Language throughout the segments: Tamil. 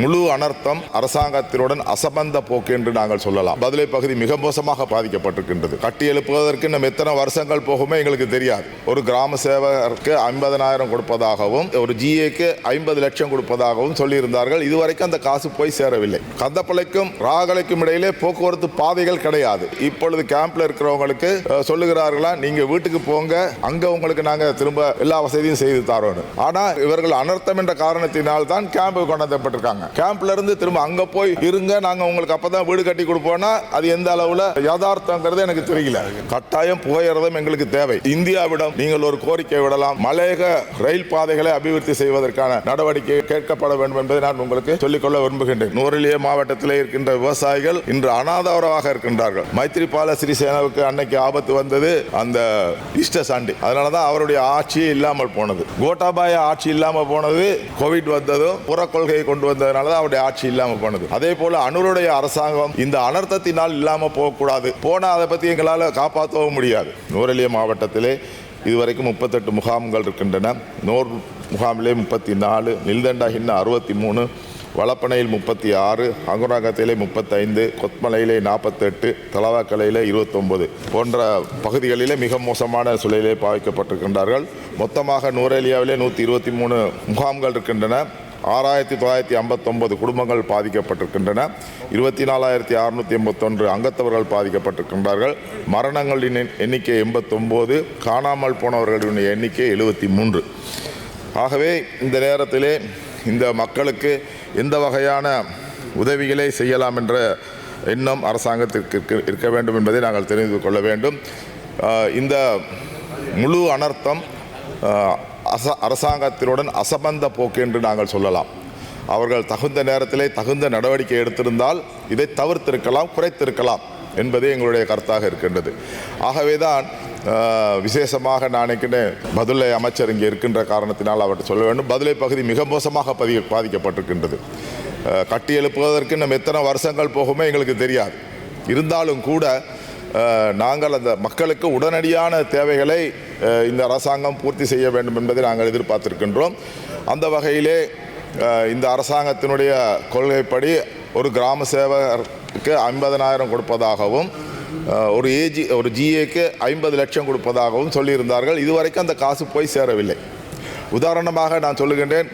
முழு அனர்த்தம் அரசாங்கத்தினுடன் அசம்பந்த போக்கு என்று நாங்கள் சொல்லலாம். பதிலை பகுதி மிக மோசமாக பாதிக்கப்பட்டிருக்கின்றது. கட்டி எழுப்புவதற்கு நம்ம எத்தனை வருஷங்கள் போகுமே எங்களுக்கு தெரியாது. ஒரு கிராம சேவகருக்கு ஐம்பதனாயிரம் கொடுப்பதாகவும் ஒரு ஜிஏக்கு ஐம்பது லட்சம் கொடுப்பதாகவும் சொல்லியிருந்தார்கள். இதுவரைக்கும் அந்த காசு போய் சேரவில்லை. கந்தப்பளைக்கும் ராகலைக்கும் இடையிலே போக்குவரத்து பாதைகள் கிடையாது. இப்பொழுது கேம்ப்ல இருக்கிறவங்களுக்கு சொல்லுகிறார்களா நீங்க வீட்டுக்கு போங்க. அங்க உங்களுக்கு நாங்க திரும்ப எல்லா வசதியும் செய்து தரோம் ஆனா இவர்கள் அனர்த்தம் என்ற காரணத்தினால் தான் கேம்பு கொண்டாந்தப்பட்டிருக்காங்க கேம்ப்ல இருந்து திரும்ப அங்க போய் இருங்க நாங்க உங்களுக்கு அப்பதான் வீடு கட்டி கொடுப்போம்னா அது எந்த அளவுல? யதார்த்தங்கிறது எனக்கு தெரியல. கட்டாயம் புகையிரதம் எங்களுக்கு தேவை. இந்தியாவிடம் நீங்கள் ஒரு கோரிக்கை விடலாம். மலையக ரயில் பாதைகளை அபிவிருத்தி செய்வதற்கான நடவடிக்கை கேட்கப்பட வேண்டும் என்பதை நான் உங்களுக்கு சொல்லிக்கொள்ள விரும்புகின்றேன். நூறிலிய மாவட்டத்தில் இருக்கின்ற விவசாயிகள் இன்று அனாதவரமாக இருக்கின்றார்கள். மைத்ரிபால சிறிசேனாவுக்கு அன்னைக்கு ஆபத்து வந்தது அந்த இஷ்ட சாண்டி. அதனாலதான் அவருடைய ஆட்சியே இல்லாமல் போனது. கோட்டாபாய ஆட்சி இல்லாமல் போனது. கோவிட் வந்ததும் புற கொள்கையை கொண்டு வந்ததுனால தான் அவருடைய ஆட்சி இல்லாமல் போனது. அதே போல அனுருடைய அரசாங்கம் இந்த அனர்த்தத்தினால் இல்லாமல் போகக்கூடாது. போனால் அதை பற்றி எங்களால் காப்பாற்றவும் முடியாது. நூரலிய மாவட்டத்திலே இதுவரைக்கும் முப்பத்தெட்டு முகாம்கள் இருக்கின்றன. நோர் முகாமிலே முப்பத்தி நாலு நில்தண்டா அறுபத்தி மூணு வளப்பனையில் முப்பத்தி ஆறு அங்குராகத்திலே முப்பத்தைந்து கொத்மலையிலே நாற்பத்தெட்டு தலவாக்கலையிலே இருபத்தொம்பது போன்ற பகுதிகளிலே மிக மோசமான சூழலிலே பாதிக்கப்பட்டிருக்கின்றார்கள் மொத்தமாக நூரேலியாவிலே நூற்றி இருபத்தி மூணு முகாம்கள் இருக்கின்றன. ஆறாயிரத்தி தொள்ளாயிரத்தி ஐம்பத்தொன்பது குடும்பங்கள் பாதிக்கப்பட்டிருக்கின்றன. இருபத்தி நாலாயிரத்தி அறுநூற்றி எண்பத்தொன்று அங்கத்தவர்கள் பாதிக்கப்பட்டிருக்கின்றார்கள். மரணங்களின் எண்ணிக்கை எண்பத்தொம்போது காணாமல் போனவர்களின் எண்ணிக்கை எழுபத்தி மூன்று. ஆகவே இந்த நேரத்திலே இந்த மக்களுக்கு எந்த வகையான உதவிகளை செய்யலாம் என்ற எண்ணம் அரசாங்கத்திற்கு இருக்க- இருக்க வேண்டும் என்பதை நாங்கள் தெரிந்து கொள்ள வேண்டும். இந்த முழு அனர்த்தம் அச அரசாங்கத்தினுடன் அசம்பந்த போக்கு என்று நாங்கள் சொல்லலாம். அவர்கள் தகுந்த நேரத்திலே தகுந்த நடவடிக்கை எடுத்திருந்தால் இதை தவிர்த்திருக்கலாம் குறைத்திருக்கலாம் என்பதே எங்களுடைய கருத்தாக இருக்கின்றது. ஆகவே தான் விசேஷமாக நான் நினைக்கிறேன் அமைச்சர் இங்கே இருக்கின்ற காரணத்தினால் அவர்கிட்ட சொல்ல வேண்டும். பதிலை பகுதி மிக மோசமாக பதி பாதிக்கப்பட்டிருக்கின்றது. கட்டி எழுப்புவதற்கு நம்ம எத்தனை வருஷங்கள் போகுமே எங்களுக்கு தெரியாது. இருந்தாலும் கூட நாங்கள் அந்த மக்களுக்கு உடனடியான தேவைகளை இந்த அரசாங்கம் பூர்த்தி செய்ய வேண்டும் என்பதை நாங்கள் எதிர்பார்த்திருக்கின்றோம். அந்த வகையிலே இந்த அரசாங்கத்தினுடைய கொள்கைப்படி ஒரு கிராம சேவகருக்கு ஐம்பதனாயிரம் கொடுப்பதாகவும் ஒரு ஏஜி ஒரு ஜிஏக்கு ஐம்பது லட்சம் கொடுப்பதாகவும் சொல்லியிருந்தார்கள். இதுவரைக்கும் அந்த காசு போய் சேரவில்லை. உதாரணமாக நான் சொல்லுகின்றேன்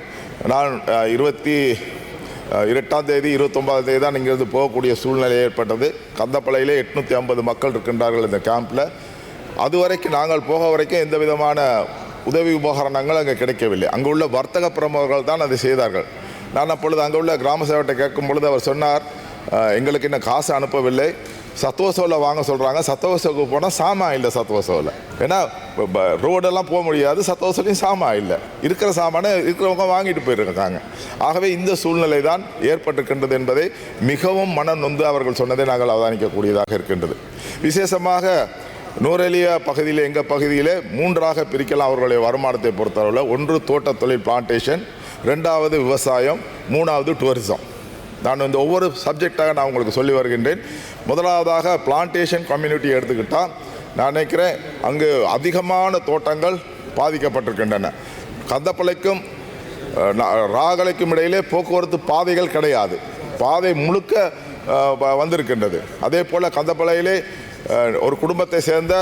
நான் இருபத்தி இரட்டாம் இரண்டாம் தேதி இருபத்தொம்பதாம் தேதி தான் இங்கிருந்து போகக்கூடிய சூழ்நிலை ஏற்பட்டது. கந்தப்பளையிலே எட்நூற்றி ஐம்பது மக்கள் இருக்கின்றார்கள் இந்த கேம்பில். அது வரைக்கும் நாங்கள் போக வரைக்கும் எந்த விதமான உதவி உபகரணங்கள் அங்கே கிடைக்கவில்லை. அங்கே உள்ள வர்த்தக பிரமுகர்கள் தான் அதை செய்தார்கள். நான் அப்பொழுது அங்கே உள்ள கிராம சேவட்டை கேட்கும் பொழுது அவர் சொன்னார் எங்களுக்கு இன்னும் காசு அனுப்பவில்லை. சத்துவசோவில் வாங்க சொல்கிறாங்க சத்தோசோவுக்கு போனால் சாமா இல்லை சத்துவசோவில் ஏன்னா ரோடெல்லாம் போக முடியாது. சத்துவசோலையும் சாமா இல்லை. இருக்கிற சாமானை இருக்கிறவங்க வாங்கிட்டு போயிருக்காங்க. ஆகவே இந்த சூழ்நிலை தான் ஏற்பட்டிருக்கின்றது என்பதை மிகவும் மனம் நொந்து அவர்கள் சொன்னதை நாங்கள் அவதானிக்கக்கூடியதாக இருக்கின்றது. விசேஷமாக நூரெலியா பகுதியில் எங்கள் பகுதியிலே மூன்றாக பிரிக்கலாம் அவர்களுடைய வருமானத்தை பொறுத்தளவில். ஒன்று தோட்ட தொழில் பிளான்டேஷன் ரெண்டாவது விவசாயம் மூணாவது டூரிசம் நான் இந்த ஒவ்வொரு சப்ஜெக்டாக நான் உங்களுக்கு சொல்லி வருகின்றேன். முதலாவதாக பிளான்டேஷன் கம்யூனிட்டி எடுத்துக்கிட்டால் நான் நினைக்கிறேன் அங்கு அதிகமான தோட்டங்கள் பாதிக்கப்பட்டிருக்கின்றன. கந்தப்பளைக்கும் ராகலைக்கும் இடையிலே போக்குவரத்து பாதைகள் கிடையாது. பாதை முழுக்க வ- வந்திருக்கின்றது. அதே போல் கந்தப்பளையிலே ஒரு குடும்பத்தை சேர்ந்த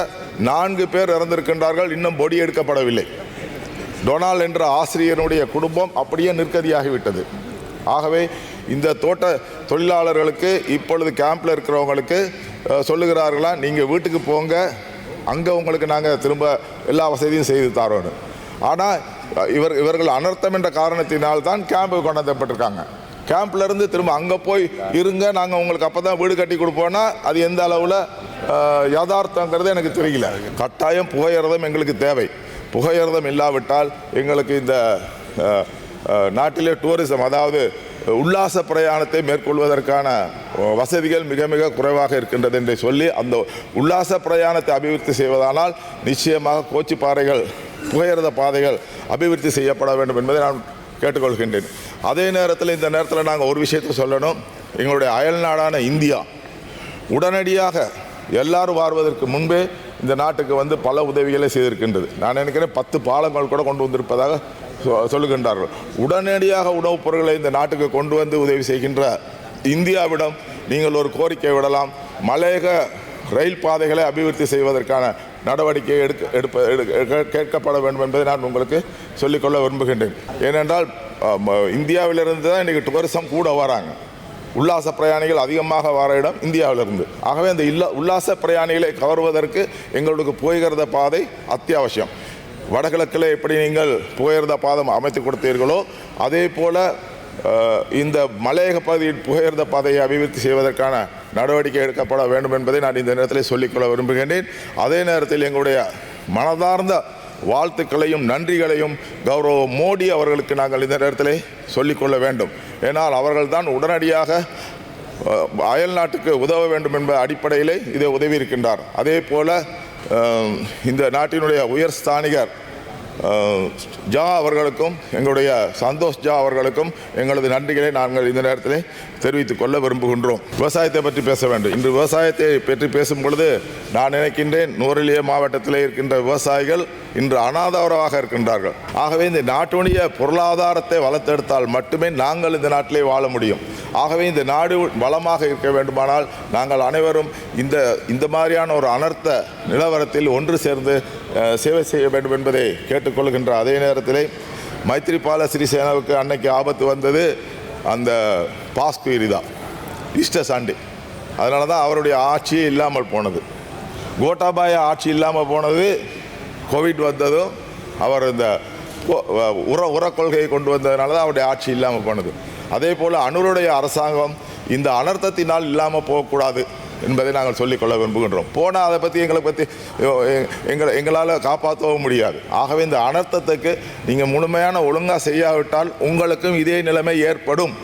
நான்கு பேர் இறந்திருக்கின்றார்கள். இன்னும் பொடி எடுக்கப்படவில்லை. டொனால்ட் என்ற ஆசிரியருடைய குடும்பம் அப்படியே நிற்கதியாகிவிட்டது. ஆகவே இந்த தோட்ட தொழிலாளர்களுக்கு இப்பொழுது கேம்பில் இருக்கிறவங்களுக்கு சொல்லுகிறார்களா நீங்கள் வீட்டுக்கு போங்க. அங்கே உங்களுக்கு நாங்கள் திரும்ப எல்லா வசதியும் செய்து தரோம் ஆனால் இவர் இவர்கள் அனர்த்தம் என்ற காரணத்தினால் தான் கேம்பு கொண்டாந்தப்பட்டிருக்காங்க கேம்ப்ல இருந்து திரும்ப அங்கே போய் இருங்க நாங்கள் உங்களுக்கு அப்போ தான் வீடு கட்டி கொடுப்போம்னா அது எந்த அளவில் யதார்த்தங்கிறது எனக்கு தெரியல. கட்டாயம் புகையிரதம் எங்களுக்கு தேவை. புகையிரதம் இல்லாவிட்டால் எங்களுக்கு இந்த நாட்டிலே டூரிசம் அதாவது உல்லாச பிரயாணத்தை மேற்கொள்வதற்கான வசதிகள் மிக மிக குறைவாக இருக்கின்றது என்று சொல்லி அந்த உல்லாச பிரயாணத்தை அபிவிருத்தி செய்வதானால் நிச்சயமாக கோச்சி பாறைகள் புகையிரத பாதைகள் அபிவிருத்தி செய்யப்பட வேண்டும் என்பதை நான் கேட்டுக்கொள்கின்றேன். அதே நேரத்தில் இந்த நேரத்தில் நாங்கள் ஒரு விஷயத்தை சொல்லணும். எங்களுடைய அயல் நாடான இந்தியா உடனடியாக எல்லாரும் வாழ்வதற்கு முன்பே இந்த நாட்டுக்கு வந்து பல உதவிகளை செய்திருக்கின்றது. நான் நினைக்கிறேன் பத்து பாலங்கள் கூட கொண்டு வந்திருப்பதாக சொ- சொல்லுகின்றார்கள். உடனடியாக உணவுப் பொருட்களை இந்த நாட்டுக்கு கொண்டு வந்து உதவி செய்கின்ற இந்தியாவிடம் நீங்கள் ஒரு கோரிக்கை விடலாம். மலையக ரயில் பாதைகளை அபிவிருத்தி செய்வதற்கான நடவடிக்கை எடுக்க எடுப்ப எடுக்க- கேட்கப்பட வேண்டும் என்பதை நான் உங்களுக்கு சொல்லிக்கொள்ள விரும்புகின்றேன். ஏனென்றால் இந்தியாவிலிருந்து தான் இன்றைக்கி டூரிசம் கூட வராங்க. உல்லாச பிரயாணிகள் அதிகமாக வர இடம் இந்தியாவிலிருந்து. ஆகவே அந்த இல்ல உல்லாச பிரயாணிகளை கவர்வதற்கு எங்களுக்கு புகையிரத பாதை அத்தியாவசியம். வடகிழக்கில் எப்படி நீங்கள் புகையிரத பாதம் அமைத்து கொடுத்தீர்களோ அதே போல் இந்த மலையக பகுதியில் புகையிரத பாதையை அபிவிருத்தி செய்வதற்கான நடவடிக்கை எடுக்கப்பட வேண்டும் என்பதை நான் இந்த நேரத்தில் சொல்லிக்கொள்ள விரும்புகின்றேன். அதே நேரத்தில் எங்களுடைய மனதார்ந்த வாழ்த்துக்களையும் நன்றிகளையும் கௌரவ மோடி அவர்களுக்கு நாங்கள் இந்த நேரத்தில் சொல்லிக்கொள்ள வேண்டும். ஏனால் அவர்கள்தான் உடனடியாக அயல் நாட்டுக்கு உதவ வேண்டும் என்ப அடிப்படையிலே இதை உதவி இருக்கின்றார் அதே போல இந்த நாட்டினுடைய உயர் ஸ்தானிகர் ஜா அவர்களுக்கும் எங்களுடைய சந்தோஷ் ஜா அவர்களுக்கும் எங்களது நன்றிகளை நாங்கள் இந்த நேரத்தில் தெரிவித்துக் கொள்ள விரும்புகின்றோம். விவசாயத்தை பற்றி பேச வேண்டும். இன்று விவசாயத்தை பற்றி பேசும் பொழுது நான் நினைக்கின்றேன் நூறிலிய மாவட்டத்தில் இருக்கின்ற விவசாயிகள் இன்று அனாதரவாக இருக்கின்றார்கள். ஆகவே இந்த நாட்டுடைய பொருளாதாரத்தை வளர்த்தெடுத்தால் மட்டுமே நாங்கள் இந்த நாட்டிலே வாழ முடியும். ஆகவே இந்த நாடு வளமாக இருக்க வேண்டுமானால் நாங்கள் அனைவரும் இந்த இந்த மாதிரியான ஒரு அனர்த்த நிலவரத்தில் ஒன்று சேர்ந்து சேவை செய்ய வேண்டும் என்பதை கேட்டுக்கொள்கின்ற அதே நேரத்திலே மைத்ரிபால சிறிசேனாவுக்கு அன்னைக்கு ஆபத்து வந்தது அந்த பாஸ்குயிரி தான் ஈஸ்டர் சண்டே. அதனால தான் அவருடைய ஆட்சியே இல்லாமல் போனது. கோட்டாபாய ஆட்சி இல்லாமல் போனது கோவிட் வந்ததும் அவர் இந்த உர உர கொள்கையை கொண்டு வந்ததுனால தான் அவருடைய ஆட்சி இல்லாமல் போனது. அதே போல் அனுருடைய அரசாங்கம் இந்த அனர்த்தத்தினால் இல்லாமல் போகக்கூடாது என்பதை நாங்கள் சொல்லிக்கொள்ள விரும்புகின்றோம். போனால் அதை பற்றி எங்களை பற்றி எங்களை எங்களால் காப்பாற்றவும் முடியாது. ஆகவே இந்த அனர்த்தத்துக்கு நீங்கள் முழுமையான ஒழுங்காக செய்யாவிட்டால் உங்களுக்கும் இதே நிலைமை ஏற்படும்.